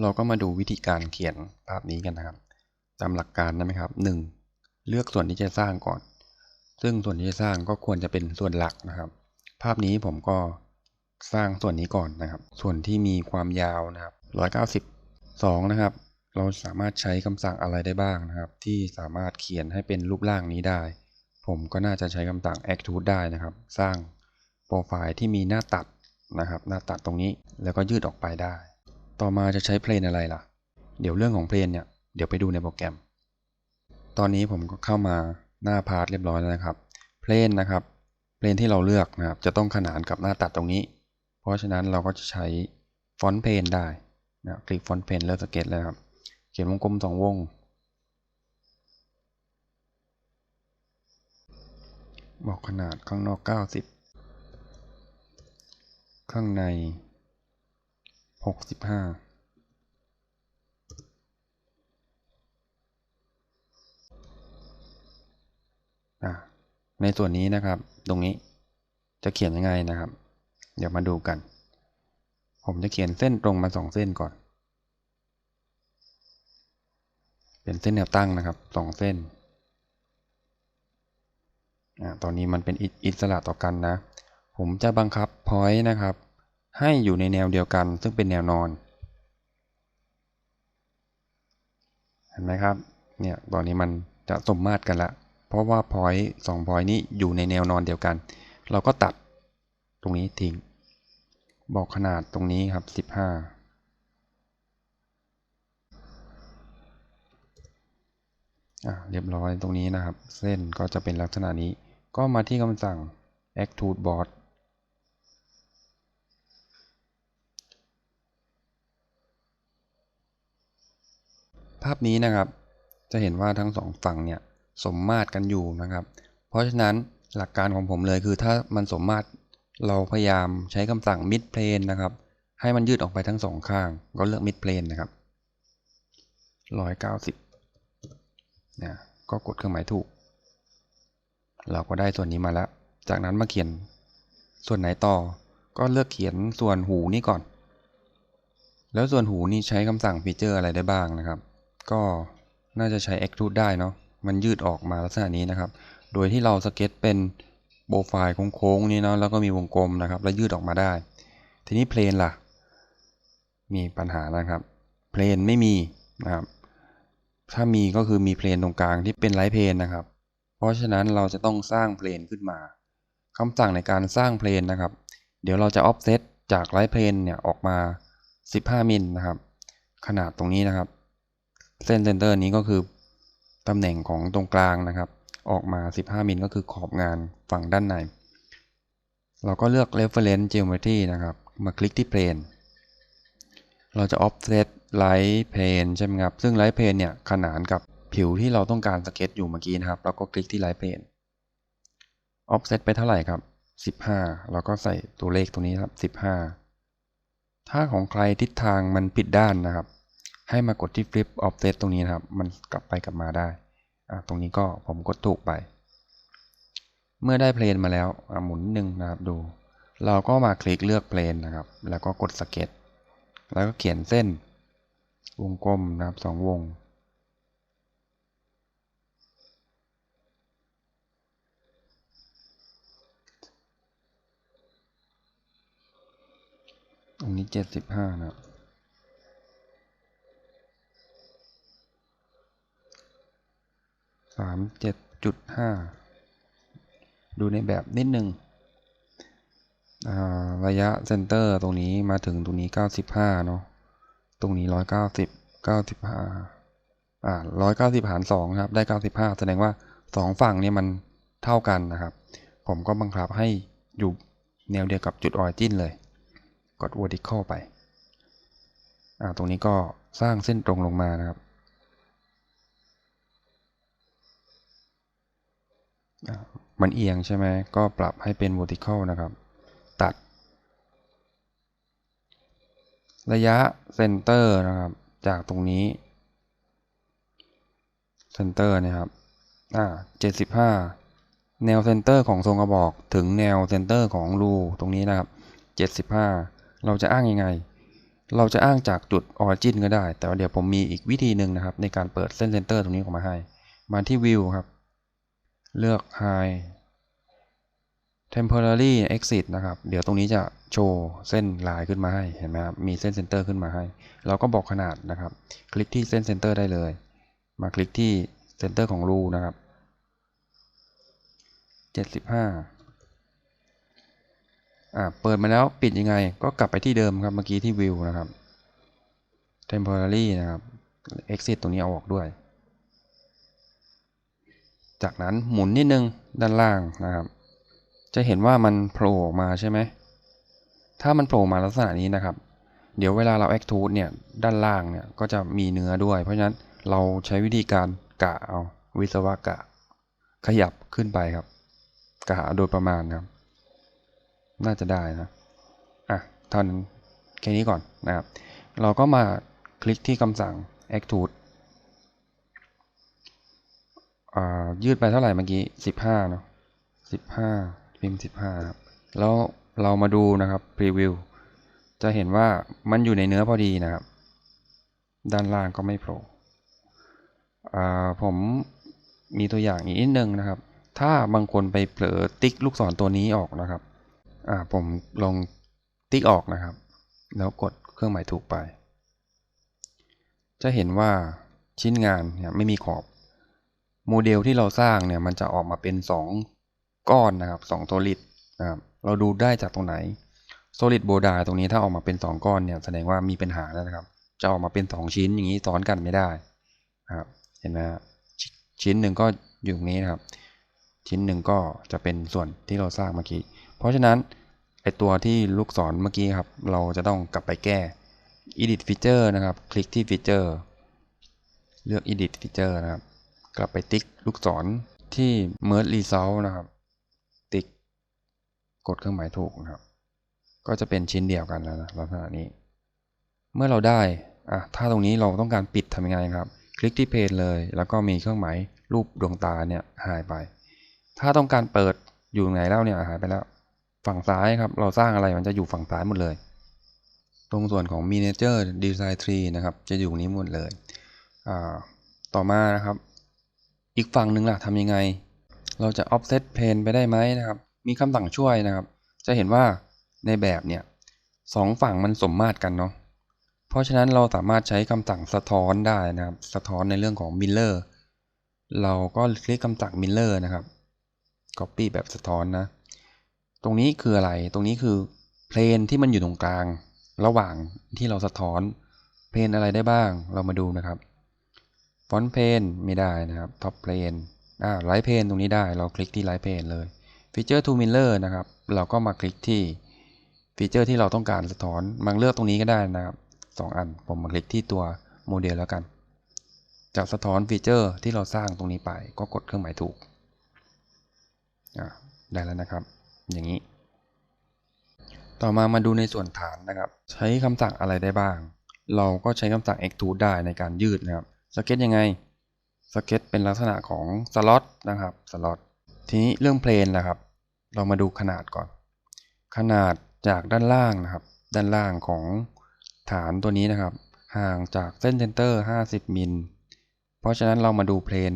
เราก็มาดูวิธีการเขียนภาพนี้กันนะครับ ตามหลักการนะครับ 1. เลือกส่วนที่จะสร้างก่อน ซึ่งส่วนที่จะสร้างก็ควรจะเป็นส่วนหลักนะครับ ภาพนี้ผมก็สร้างส่วนนี้ก่อนนะครับ ส่วนที่มีความยาวนะครับ 190 2นะครับ เราสามารถใช้คำสั่งอะไรได้บ้างนะครับ ที่สามารถเขียนให้เป็นรูปร่างนี้ได้ ผมก็น่าจะใช้คำสั่ง extrude ได้นะครับ สร้างโปรไฟล์ที่มีหน้าตัดนะครับ หน้าตัดตรงนี้แล้วก็ยืดออกไปได้ ต่อมาจะใช้เพลนอะไรล่ะ เดี๋ยวเรื่องของเพลนเนี่ย เดี๋ยวไปดูในโปรแกรม ตอนนี้ผมก็เข้ามาหน้าพาร์ทเรียบร้อยแล้วนะครับ เพลนนะครับ เพลนที่เราเลือกนะครับ จะต้องขนานกับหน้าตัดตรงนี้ เพราะฉะนั้นเราก็จะใช้ฟอนต์เพลนได้นะคลิกฟอนต์เพลนเลือกสเก็ตเลยครับ เขียนวงกลมสองวง บอกขนาดข้างนอก 90 ข้างใน 65อะในส่วนนี้นะครับ ตรงนี้จะเขียนยังไงนะครับ เดี๋ยวมาดูกัน ผมจะเขียนเส้นตรงมาสองเส้นก่อน เป็นเส้นแนวตั้งนะครับสองเส้นอ่าตอนนี้มันเป็นอิสระต่อกันนะ ผมจะบังคับ point นะครับ ให้อยู่ในแนวเดียวกัน ซึ่งเป็นแนวนอน เห็นไหมครับ เนี่ยตอนนี้มันจะสมมาตรกันละ เพราะว่า point สอง point นี้อยู่ในแนวนอนเดียวกัน เราก็ตัดตรงนี้ทิ้ง บอกขนาดตรงนี้ครับ 15อะเรียบร้อยตรงนี้นะครับ เส้นก็จะเป็นลักษณะนี้ ก็มาที่คำสั่ง extrude board ภาพนี้นะครับ จะเห็นว่าทั้งสองฝั่งเนี่ยสมมาตรกันอยู่นะครับ เพราะฉะนั้นหลักการของผมเลยคือถ้ามันสมมาตรเราพยายามใช้คำสั่ง mid plane นะครับ ให้มันยืดออกไปทั้งสองข้าง ก็เลือก mid plane นะครับ190เนี่ยก็กดเครื่องหมายถูก เราก็ได้ส่วนนี้มาแล้ว จากนั้นมาเขียนส่วนไหนต่อ ก็เลือกเขียนส่วนหูนี่ก่อน แล้วส่วนหูนี่ใช้คำสั่งฟีเจอร์อะไรได้บ้างนะครับ ก็น่าจะใช้ extrude ได้เนาะมันยืดออกมาลักษณะนี้นะครับ โดยที่เราสเก็ตเป็นโปรไฟล์โค้งๆนี้เนาะแล้วก็มีวงกลมนะครับ แล้วยืดออกมาได้ ทีนี้เพลนล่ะ มีปัญหานะครับเพลนไม่มีนะครับ ถ้ามีก็คือมีเพลนตรงกลางที่เป็นไลท์เพลนนะครับ เพราะฉะนั้นเราจะต้องสร้างเพลนขึ้นมาคำสั่งในการสร้างเพลนนะครับ เดี๋ยวเราจะ offset จากไลท์เพลนเนี่ยออกมา 15 มิลนะครับ ขนาดตรงนี้นะครับ เส้นเซนเตอร์นี้ก็คือตำแหน่งของตรงกลางนะครับ ออกมา 15 มิลก็คือขอบงานฝั่งด้านใน เราก็เลือก reference geometry นะครับ มาคลิกที่ plane เราจะ offset light plane ใช่ไหมครับ ซึ่ง light plane เนี่ยขนานกับผิวที่เราต้องการสเก็ตอยู่เมื่อกี้นะครับ เราก็คลิกที่ light plane offset ไปเท่าไหร่ครับ 15 เราก็ใส่ตัวเลขตรงนี้ครับ 15 ถ้าของใครทิศทางมันผิดด้านนะครับ ให้มากดที่ flip offset ตรงนี้นะครับ มันกลับไปกลับมาได้ ตรงนี้ก็ผมกดถูกไป เมื่อได้เพลนมาแล้วหมุนหนึ่งนะครับดู เราก็มาคลิกเลือกเพลนนะครับ แล้วก็กดสเก็ต แล้วก็เขียนเส้น วงกลมนะครับสองวง ตรงนี้เจ็ดสิบห้านะครับ สามเจ็ดจุดห้าดูในแบบนิดนึง ระยะเซนเตอร์ตรงนี้มาถึงตรงนี้เก้าสิบห้าเนาะ ตรงนี้ร้อยเก้าสิบเก้าสิบห้าอ่าร้อยเก้าสิบหารสองครับ ได้เก้าสิบห้าแสดงว่าสองฝั่งเนี่ยมันเท่ากันนะครับ ผมก็บังคับให้อยู่แนวเดียวกับจุดออริจินเลย กด vertical ไป อ่า ตรงนี้ก็สร้างเส้นตรงลงมานะครับ มันเอียงใช่ไหมก็ปรับให้เป็น vertical นะครับ ตัด ระยะเซนเตอร์นะครับ จากตรงนี้เซนเตอร์นะครับ อ่าเจ็ดสิบห้าแนวเซนเตอร์ของทรงกระบอกถึงแนวเซนเตอร์ของรูตรงนี้นะครับเจ็ดสิบห้าเราจะอ้างยังไง เราจะอ้างจากจุด origin ก็ได้ แต่ว่าเดี๋ยวผมมีอีกวิธีหนึ่งนะครับ ในการเปิดเส้นเซนเตอร์ตรงนี้ออกมาให้ มาที่ view ครับ เลือก high temporary exit นะครับ เดี๋ยวตรงนี้จะโชว์เส้นลายขึ้นมาให้ เห็นไหมครับ มีเส้นเซนเตอร์ขึ้นมาให้ เราก็บอกขนาดนะครับ คลิกที่เส้นเซนเตอร์ได้เลย มาคลิกที่เซนเตอร์ของรูนะครับ 75อ่าเปิดมาแล้วปิดยังไง ก็กลับไปที่เดิมครับ เมื่อกี้ที่ view นะครับ temporary นะครับ exit ตรงนี้เอาออกด้วย จากนั้นหมุนนิดนึงด้านล่างนะครับ จะเห็นว่ามันโผล่ออกมาใช่ไหม ถ้ามันโผล่มาลักษณะนี้นะครับ เดี๋ยวเวลาเรา extrude เนี่ยด้านล่างเนี่ยก็จะมีเนื้อด้วย เพราะฉะนั้นเราใช้วิธีการกะเอาวิศวะกะ ขยับขึ้นไปครับกะโดยประมาณครับ น่าจะได้นะ อะเท่านั้นแค่นี้ก่อนนะครับ เราก็มาคลิกที่คำสั่ง extrude ยืดไปเท่าไหร่เมื่อกี้15เนาะ15พิมพ์15ครับแล้วเรามาดูนะครับ preview จะเห็นว่ามันอยู่ในเนื้อพอดีนะครับ ด้านล่างก็ไม่โผล่ผมมีตัวอย่างอีกนิดนึงนะครับ ถ้าบางคนไปเผลอติ๊กลูกศรตัวนี้ออกนะครับผมลองติ๊กออกนะครับ แล้วกดเครื่องหมายถูกไป จะเห็นว่าชิ้นงานเนี่ยไม่มีขอบ โมเดลที่เราสร้างเนี่ยมันจะออกมาเป็น 2 ก้อนนะครับ2 solid นะครับเราดูได้จากตรงไหน solid b o d a ตรงนี้ถ้าออกมาเป็น 2 ก้อนเนี่ยแสดงว่ามีปัญหาแล้วนะครับ จะออกมาเป็น 2 ชิ้นอย่างนี้ซ้อนกันไม่ได้นะครับเห็นไหมชิ้นหนึ่งก็อยู่ตรงนี้นะครับ ชิ้นหนึ่งก็จะเป็นส่วนที่เราสร้างเมื่อกี้ เพราะฉะนั้นไอตัวที่ลูกศรเมื่อกี้ครับ เราจะต้องกลับไปแก้ edit feature นะครับ คลิกที่ feature เลือก edit feature นะครับ กลับไปติ๊กลูกศรที่ merge result นะครับ ติ๊ก กดเครื่องหมายถูกนะครับ ก็จะเป็นชิ้นเดียวกันแล้วนะลักษณะนี้ เมื่อเราได้อะถ้าตรงนี้เราต้องการปิดทำยังไงครับ คลิกที่เพจเลย แล้วก็มีเครื่องหมายรูปดวงตาเนี่ยหายไป ถ้าต้องการเปิดอยู่ไหนแล้วเนี่ยหายไปแล้ว ฝั่งซ้ายครับ เราสร้างอะไรมันจะอยู่ฝั่งซ้ายหมดเลย ตรงส่วนของ Miniature Design Tree นะครับ จะอยู่นี้หมดเลย ต่อมานะครับ อีกฝั่งหนึ่งล่ะทำยังไง เราจะ offset plane ไปได้ไหมนะครับ มีคำสั่งช่วยนะครับ จะเห็นว่าในแบบเนี่ยสองฝั่งมันสมมาตรกันเนาะ เพราะฉะนั้นเราสามารถใช้คำสั่งสะท้อนได้นะครับ สะท้อนในเรื่องของ mirror เราก็คลิกคำสั่ง mirror นะครับ copy แบบสะท้อนนะ ตรงนี้คืออะไร ตรงนี้คือเพลนที่มันอยู่ตรงกลาง ระหว่างที่เราสะท้อน เพลนอะไรได้บ้าง เรามาดูนะครับ ฟอนต์เพนไม่ได้นะครับท็อปเพนอ่าไลท์เพนตรงนี้ได้เราคลิกที่ไลท์เพนเลยฟีเจอร์ทูมิลเลอร์นะครับเราก็มาคลิกที่ฟีเจอร์ที่เราต้องการสะท้อนมาเลือกตรงนี้ก็ได้นะครับสองอันผมมาคลิกที่ตัวโมเดลแล้วกัน จะสะท้อนฟีเจอร์ที่เราสร้างตรงนี้ไป ก็กดเครื่องหมายถูกอ่าได้แล้วนะครับ อย่างนี้ ต่อมามาดูในส่วนฐานนะครับ ใช้คำสั่งอะไรได้บ้าง เราก็ใช้คำสั่ง extrude ได้ในการยืดนะครับ สเก็ตยังไงสเก็ตเป็นลักษณะของสล็อตนะครับสล็อตทีนี้เรื่องเพลนนะครับ เรามาดูขนาดก่อน ขนาดจากด้านล่างนะครับ ด้านล่างของฐานตัวนี้นะครับ ห่างจากเส้นเซนเตอร์ 50มิลเพราะฉะนั้นเรามาดูเพลน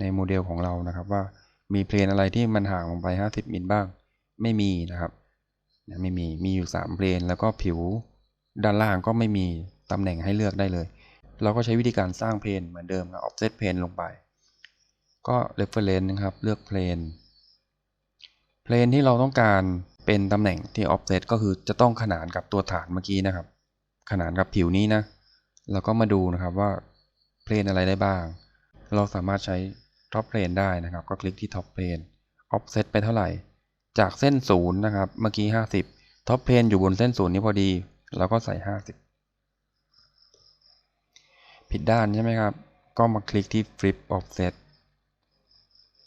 ในโมเดลของเรานะครับว่ามีเพลนอะไรที่มันห่างลงไป 50มิลบ้าง ไม่มีนะครับไม่มีมีอยู่ 3 เพลนแล้วก็ผิวด้านล่างก็ไม่มีตำแหน่งให้เลือกได้เลย เราก็ใช้วิธีการสร้างเพลนเหมือนเดิมครับ offset เพลนลงไป ก็ reference นะครับ เลือกเพลนเพลนที่เราต้องการเป็นตำแหน่งที่ offset ก็คือจะต้องขนานกับตัวฐานเมื่อกี้นะครับ ขนานกับผิวนี้นะ เราก็มาดูนะครับว่าเพลนอะไรได้บ้าง เราสามารถใช้ top plane ได้นะครับ ก็คลิกที่ top plane offset ไปเท่าไหร่ จากเส้นศูนย์นะครับ เมื่อกี้ 50 top plane อยู่บนเส้นศูนย์นี้พอดี เราก็ใส่ 50 ผิดด้านใช่ไหมครับ ก็มาคลิกที่ flip offset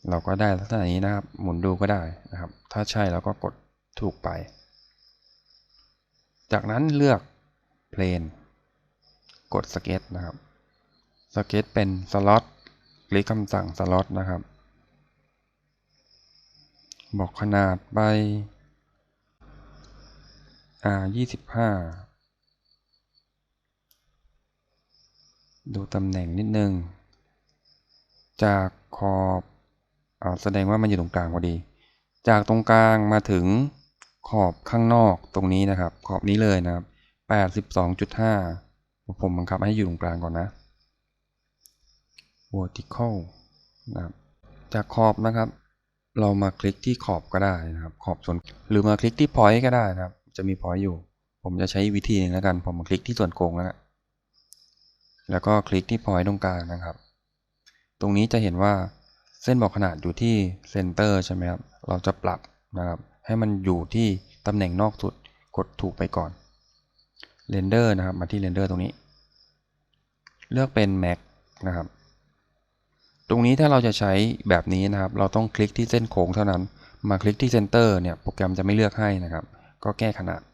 เราก็ได้ลักษณะนี้นะครับ หมุนดูก็ได้นะครับ ถ้าใช่เราก็กดถูกไป จากนั้นเลือก plane กด sketch นะครับ sketch เป็น slot ตคลิกคำสั่ง slot นะครับ บอกขนาดไปอ่า25 ดูตำแหน่งนิดนึง จากขอบอแสดงว่ามันอยู่ตรงกลางพอดี จากตรงกลางมาถึงขอบข้างนอกตรงนี้นะครับ ขอบนี้เลยนะครับแปดสิบสองจุดห้าผมบังคับให้อยู่ตรงกลางก่อนนะ vertical นะครับ จากขอบนะครับ เรามาคลิกที่ขอบก็ได้นะครับ ขอบส่วน หรือมาคลิกที่ point ก็ได้นะครับ จะมี point อยู่ ผมจะใช้วิธีนี้แล้วกัน ผมมาคลิกที่ส่วนโกงแล้วนะ แล้วก็คลิกที่ point ตรงกลางนะครับ ตรงนี้จะเห็นว่าเส้นบอกขนาดอยู่ที่เซนเตอร์ใช่ไหมครับ เราจะปรับนะครับให้มันอยู่ที่ตำแหน่งนอกสุดกดถูกไปก่อนเรนเดอร์นะครับมาที่เรนเดอร์ตรงนี้ เลือกเป็น Max นะครับ ตรงนี้ถ้าเราจะใช้แบบนี้นะครับ เราต้องคลิกที่เส้นโค้งเท่านั้น มาคลิกที่เซนเตอร์เนี่ยโปรแกรมจะไม่เลือกให้นะครับ ก็แก้ขนาดนะ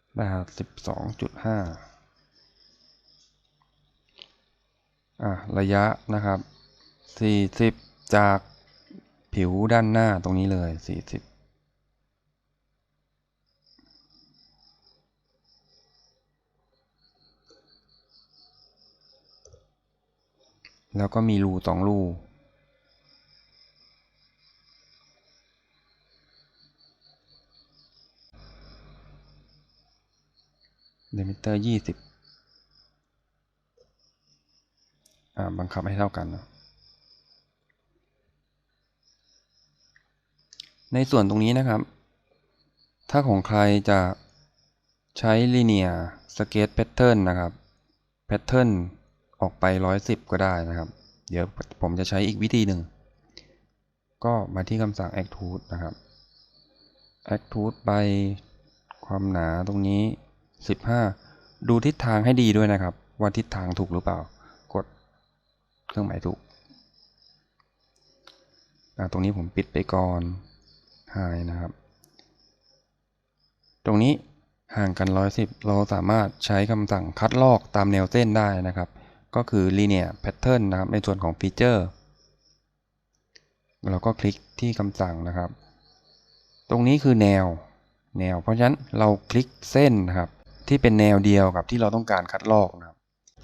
ค รับสิบสองจุดห้าอะระยะนะครับสี่สิบจากผิวด้านหน้าตรงนี้เลยสี่สิบแล้วก็มีรูสองรู เดมิเตอร์ยี่สิบบังคับให้เท่ากันนะในส่วนตรงนี้นะครับ ถ้าของใครจะใช้ linear sketch pattern นะครับ pattern ออกไป 110 ก็ได้นะครับ เดี๋ยวผมจะใช้อีกวิธีหนึ่ง ก็มาที่คำสั่ง extrude นะครับ extrude ไปความหนาตรงนี้ 15 ดูทิศทางให้ดีด้วยนะครับ ว่าทิศทางถูกหรือเปล่า กดเครื่องหมายถูก ตรงนี้ผมปิดไปก่อน high นะครับ ตรงนี้ห่างกัน 110 เราสามารถใช้คำสั่งคัดลอกตามแนวเส้นได้นะครับ ก็คือ linear pattern นะครับ ในส่วนของฟีเจอร์ เราก็คลิกที่คำสั่งนะครับ ตรงนี้คือแนวแนว เพราะฉะนั้นเราคลิกเส้นนะครับ ที่เป็นแนวเดียวกับที่เราต้องการคัดลอกนะครับ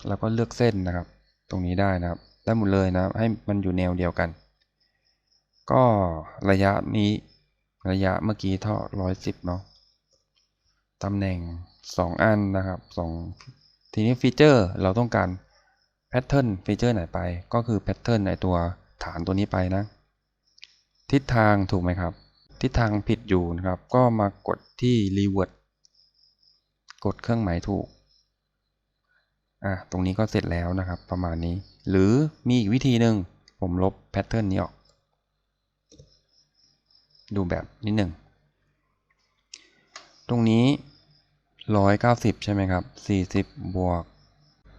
แล้วก็เลือกเส้นนะครับ ตรงนี้ได้นะครับ ได้หมดเลยนะครับ ให้มันอยู่แนวเดียวกัน ก็ระยะนี้ระยะเมื่อกี้เท่าร้อยสิบเนาะตำแหน่งสองอันนะครับสองทีนี้ฟีเจอร์เราต้องการแพทเทิร์นฟีเจอร์ไหนไป ก็คือแพทเทิร์นในตัวฐานตัวนี้ไปนะ ทิศทางถูกไหมครับ ทิศทางผิดอยู่นะครับ ก็มากดที่ revert กดเครื่องหมายถูก อะ ตรงนี้ก็เสร็จแล้วนะครับ ประมาณนี้ หรือมีอีกวิธีหนึ่งผมลบแพทเทิร์นนี้ออก ดูแบบนิดหนึ่ง ตรงนี้ 190 ใช่ไหมครับ 40 บวก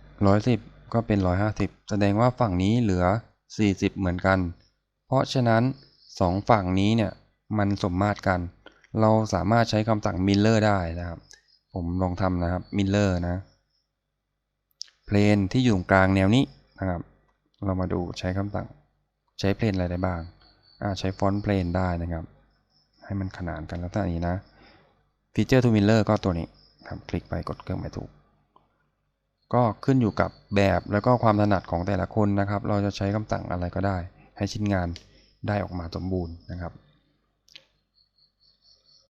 110 ก็เป็น 150 แสดงว่าฝั่งนี้เหลือ 40 เหมือนกัน เพราะฉะนั้น 2 ฝั่งนี้เนี่ย มันสมมาตรกัน เราสามารถใช้คำสั่ง miller ได้นะครับ ผมลองทำนะครับ miller นะเพลนที่อยู่ตรงกลางแนวนี้นะครับ เรามาดูใช้คำสั่งใช้เพลนอะไรได้บ้างใช้ฟอนต์เพลนได้นะครับ ให้มันขนานกันลักษณะนี้นะฟีเจอร์ทูมิลเลอร์ก็ตัวนี้ครับคลิกไปกดเครื่องหมายถูก ก็ขึ้นอยู่กับแบบแล้วก็ความถนัดของแต่ละคนนะครับ เราจะใช้คำสั่งอะไรก็ได้ ให้ชิ้นงานได้ออกมาสมบูรณ์นะครับ